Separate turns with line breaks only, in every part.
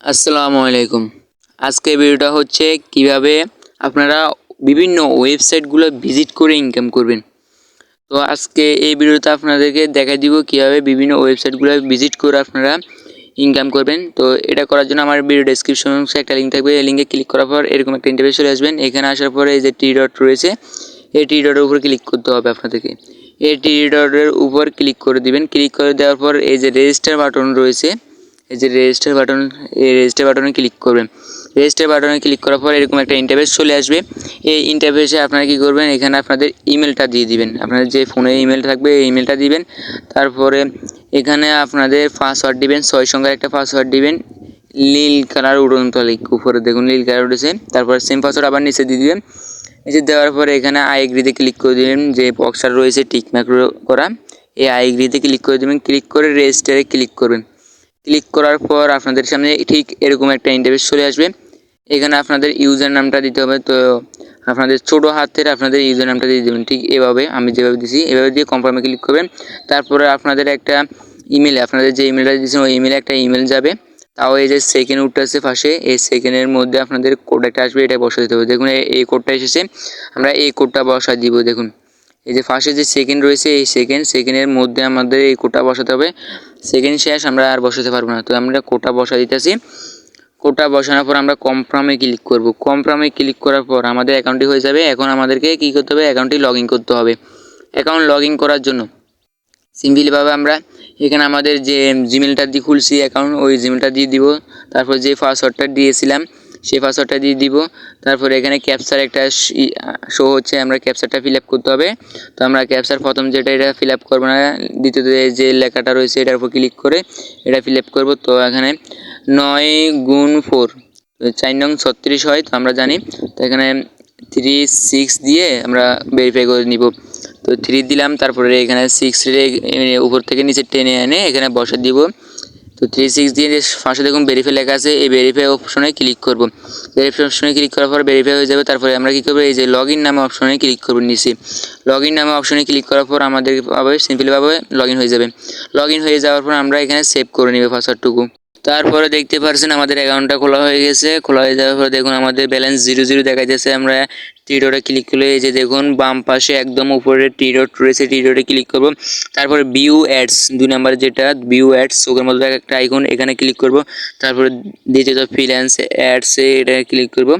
আসসালামু আলাইকুম। আজকে ভিডিওটা হচ্ছে কীভাবে আপনারা বিভিন্ন ওয়েবসাইটগুলো ভিজিট করে ইনকাম করবেন। তো আজকে এই ভিডিওতে আপনাদেরকে দেখা দিব কীভাবে বিভিন্ন ওয়েবসাইটগুলো ভিজিট করে আপনারা ইনকাম করবেন। তো এটা করার জন্য আমার ভিডিও ডেসক্রিপশন বক্সে একটা লিঙ্ক থাকবে। এই লিঙ্কে ক্লিক করার পর এরকম একটা ইন্টারভিউ চলে আসবেন। এখানে আসার পরে এই যে টি ডট রয়েছে, এই টি ডটের উপর ক্লিক করতে হবে আপনাদেরকে। এই টি ডটের উপর ক্লিক করে দিবেন। ক্লিক করে দেওয়ার পর এই যে রেজিস্টার বাটন রয়েছে এই যে রেজিস্টার বাটন এই রেজিস্টার বাটনে ক্লিক করবেন। রেজিস্টার বাটনে ক্লিক করার পর এরকম একটা ইন্টারভেস চলে আসবে। এই ইন্টারভেসে আপনারা কী করবেন? এখানে আপনাদের ইমেলটা দিয়ে দিবেন। আপনাদের যে ফোনে ইমেল থাকবে, এই ইমেলটা দিবেন। তারপরে এখানে আপনাদের পাসওয়ার্ড দিবেন, ছয় সংখ্যার একটা পাসওয়ার্ড দিবেন। নীল কালার উড়ন্ত লিখ উপরে দেখুন, নীল কালার উঠেছে তারপর সেম পাসওয়ার্ড আবার নিচে দিয়ে দিবেন। নিচে দেওয়ার পরে এখানে আই এগ্রিতে ক্লিক করে দিবেন। যে বক্সার রয়েছে টিকমার্ক করা। এই আই এগ্রিতে ক্লিক করে দেবেন। ক্লিক করে রেজিস্টারে ক্লিক করবেন। ক্লিক করার পর আপনাদের সামনে ঠিক এরকম একটা ইন্টারভেস চলে আসবে। এখানে আপনাদের ইউজার নামটা দিতে হবে, তো আপনাদের ছোটো হাতের আপনাদের ইউজার নামটা দিয়ে দেবেন। ঠিক এভাবে আমি যেভাবে দিছি, এভাবে দিয়ে কনফার্মে ক্লিক করবেন। তারপরে আপনাদের একটা ইমেলে আপনাদের যে ইমেলটা দিয়েছেন, ওই ইমেলে একটা ইমেল যাবে। তাও এই যে সেকেন্ড উঠতে আসছে পাশে, এই সেকেন্ডের মধ্যে আপনাদের কোড একটা আসবে, এটা বসা দিতে হবে। দেখুন এই কোডটা এসেছে, আমরা এই কোডটা বসা দিব, দেখুন। এই যে ফার্স্টে যে সেকেন্ড রয়েছে, এই সেকেন্ড সেকেন্ডের মধ্যে আমাদের এই কোটা বসাতে হবে। সেকেন্ড শেষ, আমরা আর বসাতে পারব না। তো আমরা কোটা বসা দিতেছি। কোটা বসানোর পর আমরা কমফার্মে ক্লিক করব। কমফার্মে ক্লিক করার পর আমাদের অ্যাকাউন্টটি হয়ে যাবে। এখন আমাদেরকে কী করতে হবে? অ্যাকাউন্টটি লগ ইন করতে হবে। অ্যাকাউন্ট লগ ইন করার জন্য সিম্পলিভাবে আমরা এখানে আমাদের যে জিমেলটা দিয়ে খুলছি অ্যাকাউন্ট ওই জিমেলটা দিয়ে দিব। তারপর যে পাসওয়ার্ডটা দিয়েছিলাম সেই পাসওয়ার্ডটা দিয়ে দিব। তারপরে এখানে ক্যাপচার একটা শো হচ্ছে, আমরা ক্যাপচারটা ফিল আপ করতে হবে। তো আমরা ক্যাপচার প্রথম যেটা, এটা ফিল আপ করব না। দ্বিতীয়ত যে লেখাটা রয়েছে, এটার উপর ক্লিক করে এটা ফিল আপ করব। তো এখানে নয় গুণ ফোর চার নং ছত্রিশ হয়, তো আমরা জানি। তো এখানে থ্রি সিক্স দিয়ে আমরা ভেরিফাই করে নিব। তো থ্রি দিলাম, তারপরে এখানে সিক্স উপর থেকে নিচে টেনে এনে এখানে বসে দিব। তো থ্রি সিক্স দিয়ে ফার্স্টে দেখুন ভেরিফাই লেখা আছে, এই ভেরিফাই অপশনে ক্লিক করব। ভেরিফাই অপশনে ক্লিক করার পর ভেরিফাই হয়ে যাবে, তারপরে আমরা কী করব, এই যে লগ ইন নামে অপশনে ক্লিক করব নিচে। লগ ইন নামে অপশনে ক্লিক করার পর আমাদের পাবে? সিম্পলিভাবে লগ ইন হয়ে যাবে। লগ ইন হয়ে যাওয়ার পর আমরা এখানে সেভ করে নেবে পাসওয়ার্ডটুকু তারপরে দেখতে পারছেন আমাদের অ্যাকাউন্টটা খোলা হয়ে গেছে। খোলা হয়ে যাওয়ার পরে দেখুন আমাদের ব্যালেন্স জিরো জিরো দেখা যাচ্ছে আমরা টি ডটে ক্লিক করলে এই যে দেখুন, বাম পাশে একদম উপরে টি ডট রয়েছে। টি ডটে ক্লিক করব। তারপরে বিউ অ্যাডস দুই নাম্বার যেটা বিউ অ্যাডস ওখানে মধ্যে একটা আইকন এখানে ক্লিক করব। তারপরে দ্বিতীয়ত ফ্রিল্যান্স অ্যাডসে এটা ক্লিক করব।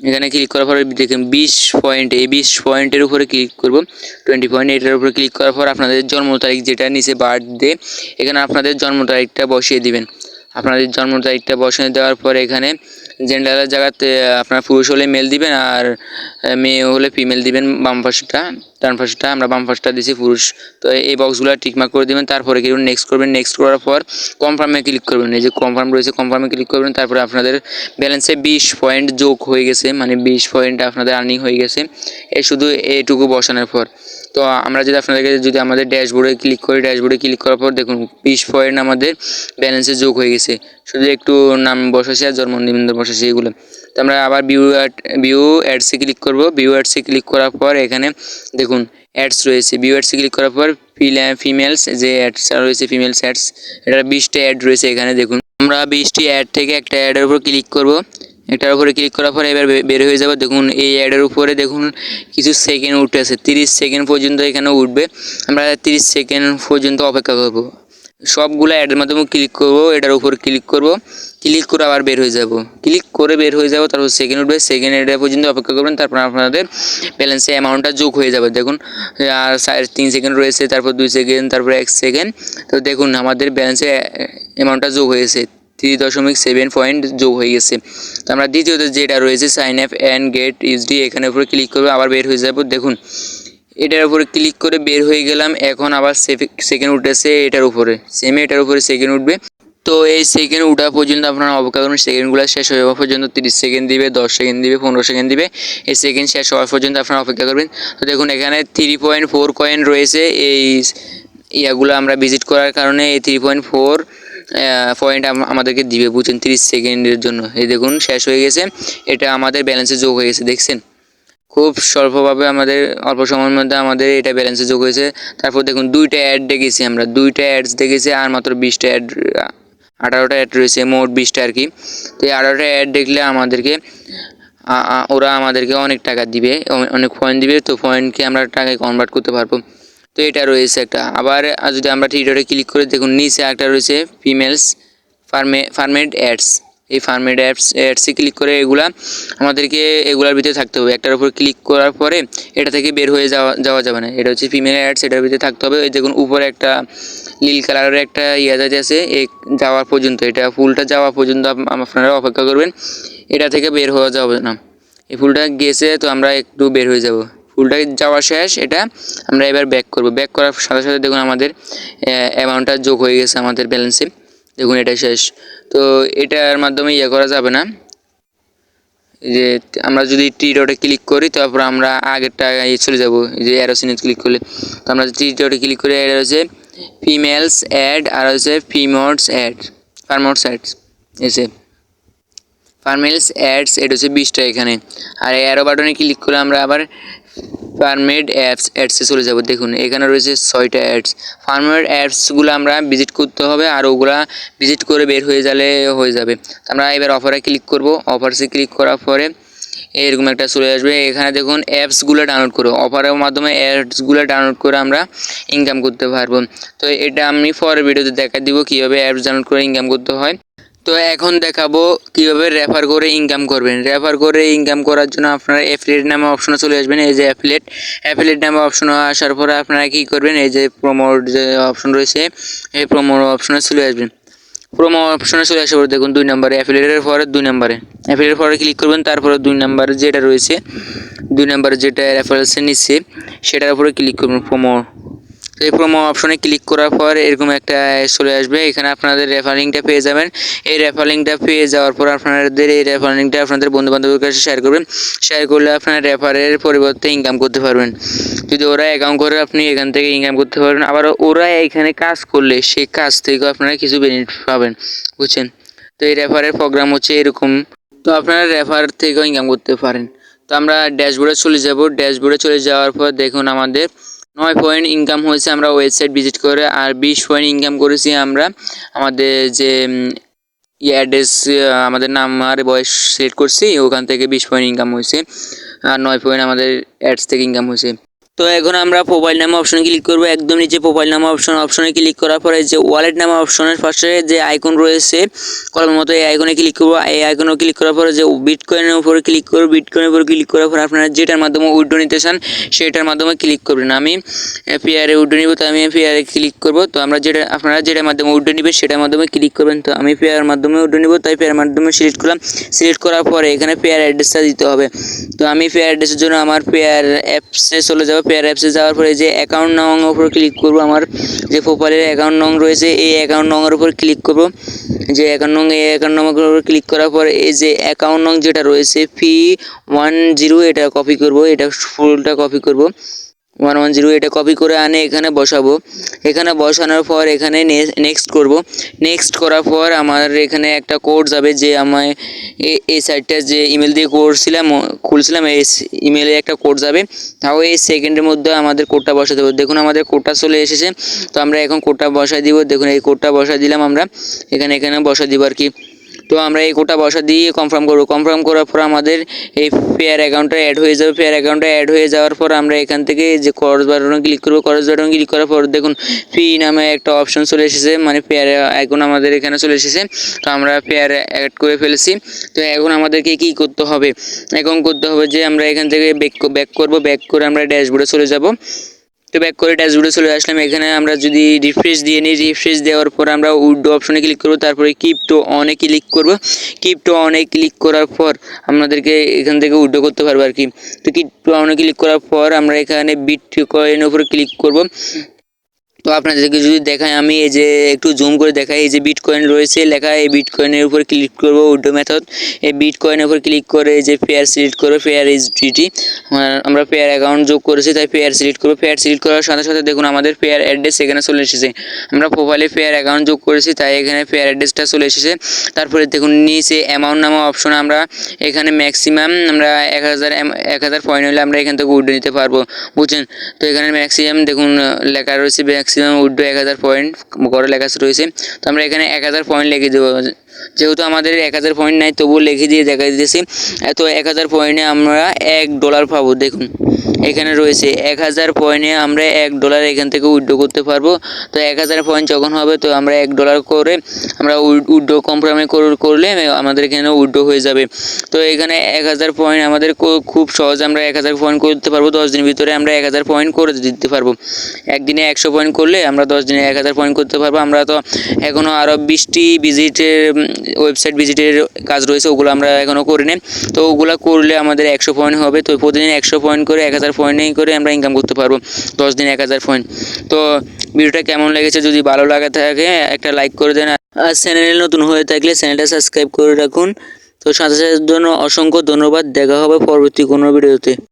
এখানে ক্লিক করার পরে দেখেন বিশ পয়েন্ট এই বিশ পয়েন্টের উপরে ক্লিক করব। টোয়েন্টি পয়েন্ট এটার উপরে ক্লিক করার পর আপনাদের জন্ম তারিখ যেটা নিচে বার্থডে এখানে আপনাদের জন্ম তারিখটা বসিয়ে দিবেন। আপনাদের জন্ম তারিখটা বসিয়ে দেওয়ার পর এখানে জেন্ডারের জায়গাতে আপনার পুরুষ হলে মেল দিবেন আর মেয়ে হলে ফিমেল দিবেন বাম পাশটা, ডান পাশটা, আমরা বাম পাশটা দিছি পুরুষ। তো এই বক্সগুলো ঠিকমাক করে দেবেন, তারপরে কি নেক্সট করবেন নেক্সট করার পর কনফার্মে ক্লিক করবেন। এই যে কনফার্ম রয়েছে কনফার্মে ক্লিক করবেন, তারপরে আপনাদের ব্যালেন্সে বিশ পয়েন্ট যোগ হয়ে গেছে মানে বিশ পয়েন্ট আপনাদের আর্নিং হয়ে গেছে। এই শুধু এইটুকু বসানোর পর। তো আমরা যদি আপনাদেরকে যদি আমাদের ড্যাশবোর্ডে ক্লিক করি, ড্যাশবোর্ডে ক্লিক করার পর দেখুন, বিশ পয়েন্ট আমাদের ব্যালেন্সে যোগ হয়ে গেছে। শুধু একটু নাম বসেছি আর জন্ম নিবন্ধন বসেছি এগুলো। তো আমরা আবার ভিউ অ্যাড ভিউ অ্যাডসে ক্লিক করব। ভিউ অ্যাডসে ক্লিক করার পর এখানে দেখুন অ্যাডস রয়েছে। ভিউ অ্যাডসে ক্লিক করার পর ফিমেলস যে অ্যাডস রয়েছে ফিমেলস অ্যাডস এটা বিশটা অ্যাড রয়েছে এখানে দেখুন। আমরা বিশটি অ্যাড থেকে একটা অ্যাডের উপর ক্লিক করব। এটার উপরে ক্লিক করার পরে এবার বের হয়ে যাবে। দেখুন, এই অ্যাডের উপরে দেখুন, কিছু সেকেন্ড উঠে আছে তিরিশ সেকেন্ড পর্যন্ত এখানে উঠবে। আমরা তিরিশ সেকেন্ড পর্যন্ত অপেক্ষা করব। সবগুলো অ্যাডের মাধ্যমে ক্লিক করব, এটার উপর ক্লিক করব। ক্লিক করে আবার বের হয়ে যাব। ক্লিক করে বের হয়ে যাব, তারপর সেকেন্ড উঠবে। সেকেন্ড এটা পর্যন্ত অপেক্ষা করবেন, তারপর আপনাদের ব্যালেন্সে অ্যামাউন্টটা যোগ হয়ে যাবে। দেখুন, আর তিন সেকেন্ড রয়েছে, তারপর দুই সেকেন্ড তারপর এক সেকেন্ড তো দেখুন, আমাদের ব্যালেন্সে অ্যামাউন্টটা যোগ হয়েছে। তিরিশ দশমিক সেভেন পয়েন্ট যোগ হয়ে গেছে। তো আমরা দ্বিতীয়ত যেটা রয়েছে sign up and get USD এখানের উপরে ক্লিক করব, আবার বের হয়ে যাব। দেখুন, এটার উপরে ক্লিক করে বের হয়ে গেলাম, এখন আবার সেকেন্ড উঠেছে এটার উপরে। সেম এটার উপরে সেকেন্ড উঠবে। তো এই সেকেন্ড উঠা পর্যন্ত আপনারা অপেক্ষা করুন সেকেন্ডগুলো শেষ হয়ে যাওয়া পর্যন্ত তিরিশ সেকেন্ড দিবে, দশ সেকেন্ড দিবে, পনেরো সেকেন্ড দিবে, এই সেকেন্ড শেষ হওয়ার পর্যন্ত আপনারা অপেক্ষা করবেন। তো দেখুন, এখানে থ্রি পয়েন্ট ফোর কয়েন রয়েছে, এই ইয়াগুলো আমরা ভিজিট করার কারণে এই থ্রি পয়েন্ট ফোর পয়েন্ট আমাদেরকে দিবে বুঝছেন? তিরিশ সেকেন্ডের জন্য। এই দেখুন, শেষ হয়ে গেছে। এটা আমাদের ব্যালেন্সে যোগ হয়ে গেছে, দেখছেন? খুব স্বল্পভাবে আমাদের, অল্প সময়ের মধ্যে আমাদের এটা ব্যালেন্সে যোগ হয়েছে। তারপর দেখুন, দুইটা অ্যাড দেখেছি আমরা। দুইটা অ্যাডস দেখেছি, আর মাত্র বিশটা অ্যাড আঠারোটা অ্যাড রয়েছে, মোট বিশটা আর কি। তো এই আঠারোটা অ্যাড দেখলে আমাদেরকে ওরা আমাদেরকে অনেক টাকা দিবে অনেক পয়েন্ট দিবে। তো পয়েন্টকে আমরা টাকায় কনভার্ট করতে পারব। তো এটা রয়েছে একটা। আবার যদি আমরা থ্রিডটে ক্লিক করে, দেখুন নিচে একটা রয়েছে ফিমেলস ফার্মে ফার্মেড অ্যাডস এই ফার্মেড অ্যাপস অ্যাডসে ক্লিক করে এগুলা আমাদেরকে এগুলার ভিতরে থাকতে হবে। একটার উপর ক্লিক করার পরে এটা থেকে বের হয়ে যাওয়া যাওয়া যাবে না। এটা হচ্ছে ফিমেল অ্যাডস এটার ভিতরে থাকতে হবে। এই দেখুন উপরে একটা নীল কালারের একটা ইয়া যাতে আছে এই যাওয়া পর্যন্ত। এটা ফুলটা যাওয়া পর্যন্ত আপনারা অপেক্ষা করবেন। এটা থেকে বের হওয়া যাবে না। এই ফুলটা গেছে, তো আমরা একটু বের হয়ে যাব। ফুলটা যাওয়া শেষ, এটা আমরা এবার ব্যাক করব। ব্যাক করার সাথে সাথে দেখুন আমাদের অ্যামাউন্টটা যোগ হয়ে গেছে আমাদের ব্যালেন্সে দেখুন এটা শেষ। তো এটার মাধ্যমে ইয়ে করা যাবে না। যে আমরা যদি টি ডটে ক্লিক করি, তারপর আমরা আগেরটা ইয়ে চলে যাব যে অ্যারোসিনে ক্লিক করলে। তো আমরা টি ডটে ক্লিক করে এটা হচ্ছে ফিমেলস অ্যাড আর হচ্ছে ফিমোটস অ্যাড ফার্মোটস অ্যাডস এসে। ফার্মেলস, অ্যাডস, এটা হচ্ছে বিশটা এখানে। আর অ্যারো বাটনে ক্লিক করে আমরা আবার ফার্মেড অ্যাপস অ্যাডসে চলে যাব। দেখুন, এখানে রয়েছে ছয়টা অ্যাডস ফার্মেড অ্যাপসগুলো আমরা ভিজিট করতে হবে আর ওগুলা ভিজিট করে বের হয়ে গেলে হয়ে যাবে। আমরা এবার অফারে ক্লিক করব। অফারসে ক্লিক করার পরে এরকম একটা চলে আসবে। এখানে দেখুন অ্যাপসগুলো ডাউনলোড করো। অফারের মাধ্যমে অ্যাডসগুলো ডাউনলোড করে আমরা ইনকাম করতে পারব। তো এটা আমি পরের ভিডিওতে দেখা দিব কীভাবে অ্যাপস ডাউনলোড করে ইনকাম করতে হয়। তো এখন দেখাবো কীভাবে রেফার করে ইনকাম করবেন। রেফার করে ইনকাম করার জন্য আপনারা অ্যাফিলিয়েট নামে অপশনে চলে আসবেন, এই যে অ্যাফিলিয়েট অ্যাফিলিয়েট নামে অপশনে আসার পরে আপনারা কী করবেন, এই যে প্রোমোর যে অপশন রয়েছে, এই প্রোমোর অপশনে চলে আসবেন। প্রোমো অপশনে চলে আসার পরে দেখুন দুই নম্বরে অ্যাফিলিয়েটের পরে, দুই নম্বরে। অ্যাফিলিয়েটের পরে ক্লিক করবেন, তারপরে দুই নম্বরে যেটা রয়েছে, দুই নম্বরে যেটা রেফারেন্সে নিচ্ছে সেটার উপরে ক্লিক করবেন প্রোমো এই প্রোমো অপশনে ক্লিক করার পর এরকম একটা চলে আসবে। এখানে আপনাদের রেফারিংটা পেয়ে যাবেন। এই রেফারিংটা পেয়ে যাওয়ার পর আপনাদের এই রেফারিংটা আপনাদের বন্ধু বান্ধবের কাছে শেয়ার করবেন। শেয়ার করলে আপনারা রেফারের পরিবর্তে ইনকাম করতে পারবেন। যদি ওরা অ্যাকাউন্ট করে আপনি এখান থেকে ইনকাম করতে পারবেন। আবার ওরা এখানে কাজ করলে সেই কাজ থেকেও আপনারা কিছু বেনিফিট পাবেন। বুঝছেন? তো এই রেফারের প্রোগ্রাম হচ্ছে এরকম। তো আপনারা রেফার থেকেও ইনকাম করতে পারেন। তো আমরা ড্যাশবোর্ডে চলে যাব। ড্যাশবোর্ডে চলে যাওয়ার পর দেখুন আমাদের নয় পয়েন্ট ইনকাম হয়েছে আমরা ওয়েবসাইট ভিজিট করে, আর বিশ পয়েন্ট ইনকাম করেছি আমরা আমাদের যে অ্যাড্রেস আমাদের নাম আর বয়স সিলেক্ট করছি, ওখান থেকে বিশ পয়েন্ট ইনকাম হয়েছে, আর নয় পয়েন্ট আমাদের অ্যাডস থেকে ইনকাম হয়েছে। তো এখন আমরা প্রোফাইল নামে অপশনে ক্লিক করব। একদম নিচে প্রোফাইল নামে অপশন অপশনে ক্লিক করার পরে যে ওয়ালেট নামে অপশনের পাশে যে আইকন রয়েছে, কলমের মতো এই আইকনে ক্লিক করব। এই আইকনে ক্লিক করার পরে যে বিটকয়েনের উপরে ক্লিক করব বিটকয়েনের উপরে ক্লিক করার পরে আপনারা যেটার মাধ্যমে উইড্রো নিতে চান, সেটার মাধ্যমে ক্লিক করবেন। আমি পেয়ারে উইড্রো নিব, তো আমি পেয়ারে ক্লিক করব। তো আমরা যেটা, আপনারা যেটার মাধ্যমে উইড্রো নেবেন, সেটার মাধ্যমে ক্লিক করবেন। তো আমি পেয়ারের মাধ্যমে উইড্রো নিব, তাই পেয়ারের মাধ্যমে সিলেক্ট করলাম। সিলেক্ট করার পরে এখানে পেয়ার অ্যাড্রেসটা দিতে হবে। তো আমি পেয়ার অ্যাড্রেসের জন্য আমার পেয়ার অ্যাপসে চলে যাব। পেয়ার অ্যাপসে যাওয়ার পরে যে অ্যাকাউন্ট নং উপর ক্লিক করব, আমার যে প্রোফাইলের অ্যাকাউন্ট নং রয়েছে, এই অ্যাকাউন্ট নংয়ের উপর ক্লিক করব। যে অ্যাকাউন্ট নং এই অ্যাকাউন্ট নম্বর উপর ক্লিক করার পর এই যে অ্যাকাউন্ট নং যেটা রয়েছে ফি ওয়ান জিরো এটা কপি করব, এটা ফুলটা কপি করব। ওয়ান ওয়ান জিরো এটা কপি করে আনে, এখানে বসাবো। এখানে বসানোর পর এখানে নেক্সট করব। নেক্সট করার পর আমার এখানে একটা কোড যাবে যে আমায় এ- এই সাইটটা যে ইমেল দিয়ে করছিলাম খুলছিলাম, এই ইমেলে একটা কোড যাবে। তাও এই সেকেন্ডের মধ্যে আমাদের কোডটা বসাতে হবে। দেখুন, আমাদের কোডটা চলে এসেছে। তো আমরা এখন কোডটা বসাই দিব। দেখুন, এই কোডটা বসাই দিলাম আমরা। এখানে এখানে বসাই দিব আর কি। তো আমরা এই কোডটা বসা দিয়ে কনফার্ম করব। কনফার্ম করার পর আমাদের এই পেয়ার অ্যাকাউন্টটা অ্যাড হয়ে যাবে। পেয়ার অ্যাকাউন্টটা অ্যাড হয়ে যাওয়ার পর আমরা এখান থেকে যে করজ বাটনে ক্লিক করব করজ বাটনে ক্লিক করার পর দেখুন ফি নামে একটা অপশন চলে এসেছে মানে পেয়ার আইকন আমাদের এখানে চলে এসেছে। তো আমরা পেয়ার অ্যাড করে ফেলেছি। তো এখন আমাদেরকে কি করতে হবে? এখন করতে হবে যে আমরা এখান থেকে ব্যাক ব্যাক করব ব্যাক করে আমরা ড্যাশবোর্ডে চলে যাব। তো ব্যাক করে ড্যাশবোর্ডে চলে আসলাম। এখানে আমরা যদি রিফ্রেশ দিয়ে নিই রিফ্রেশ দেওয়ার পর আমরা উইডো অপশনে ক্লিক করব, তারপরে কিপটো অনে ক্লিক করব। কিপটো অনে ক্লিক করার পর আপনাদেরকে এখান থেকে উইডো করতে পারব আর কি। তো কিপটো অনে ক্লিক করার পর আমরা এখানে বিট কয়েনের উপরে ক্লিক করব। তো আপনাদেরকে যদি দেখাই, আমি এই যে একটু জুম করে দেখাই, এই যে বিটকয়েন রয়েছে, লেখা এই বিটকয়েনের উপর ক্লিক করব উইডো মেথড এই বিটকয়েনের উপর ক্লিক করে এই যে পেয়ার সিলেক্ট করব পেয়ার ইজ ডিটি আমরা পেয়ার অ্যাকাউন্ট যোগ করেছি, তাই পেয়ার সিলেক্ট করব। পেয়ার সিলেক্ট করার সাথে সাথে দেখুন, আমাদের পেয়ার অ্যাড্রেস এখানে চলে এসেছে। আমরা প্রোফাইলে পেয়ার অ্যাকাউন্ট যোগ করেছি, তাই এখানে পেয়ার অ্যাড্রেসটা চলে এসেছে। তারপরে দেখুন, নিচে অ্যামাউন্ট নামা অপশন আমরা এখানে ম্যাক্সিমাম আমরা এক হাজার এক হাজার পয়েন্ট হলে আমরা এখান থেকে উইডো নিতে পারব, বুঝছেন? তো এখানে ম্যাক্সিমাম দেখুন, লেখা রয়েছে ম্যাক্সিমাম ম্যাক্সিমাম উঠবে এক হাজার পয়েন্ট করে লেখা রয়েছে। তো আমরা এখানে এক হাজার পয়েন্ট লিখে দেবো। যেহেতু আমাদের এক হাজার পয়েন্ট নাই, তবুও লিখে দিয়ে দেখা দিতেছি। এত এক হাজার পয়েন্টে আমরা এক ডলার পাবো, দেখুন। এখানে রয়েছে এক হাজার পয়েন্টে আমরা এক ডলার এখান থেকে উইড্রো করতে পারব। তো এক হাজার পয়েন্ট যখন হবে, তো আমরা এক ডলার করে আমরা উইড্রো কম্প্রোমাইজ করলে আমাদের এখানে উইড্রো হয়ে যাবে। তো এখানে এক হাজার পয়েন্ট আমাদের খুব সহজ আমরা এক হাজার পয়েন্ট করতে পারব। দশ দিনের ভিতরে আমরা এক হাজার পয়েন্ট করে দিতে পারব। একদিনে একশো পয়েন্ট করলে আমরা দশ দিনে এক হাজার পয়েন্ট করতে পারব। আমরা তো এখনও আরও বিশটি ভিজিটের ওয়েবসাইট ভিজিটের কাজ রয়েছে, ওগুলো আমরা এখনও করিনি। তো ওগুলো করলে আমাদের একশো পয়েন্ট হবে। তো প্রতিদিন একশো পয়েন্ট করে, এক হাজার পয়েন্টই করে আমরা ইনকাম করতে পারব। দশ দিন এক হাজার পয়েন্ট তো ভিডিওটা কেমন লেগেছে যদি ভালো লাগে থাকে, একটা লাইক করে দেন। আর চ্যানেলে নতুন হয়ে থাকলে চ্যানেলটা সাবস্ক্রাইব করে রাখুন। তো সাথে সাথে জন্য অসংখ্য ধন্যবাদ। দেখা হবে পরবর্তী কোনো ভিডিওতে।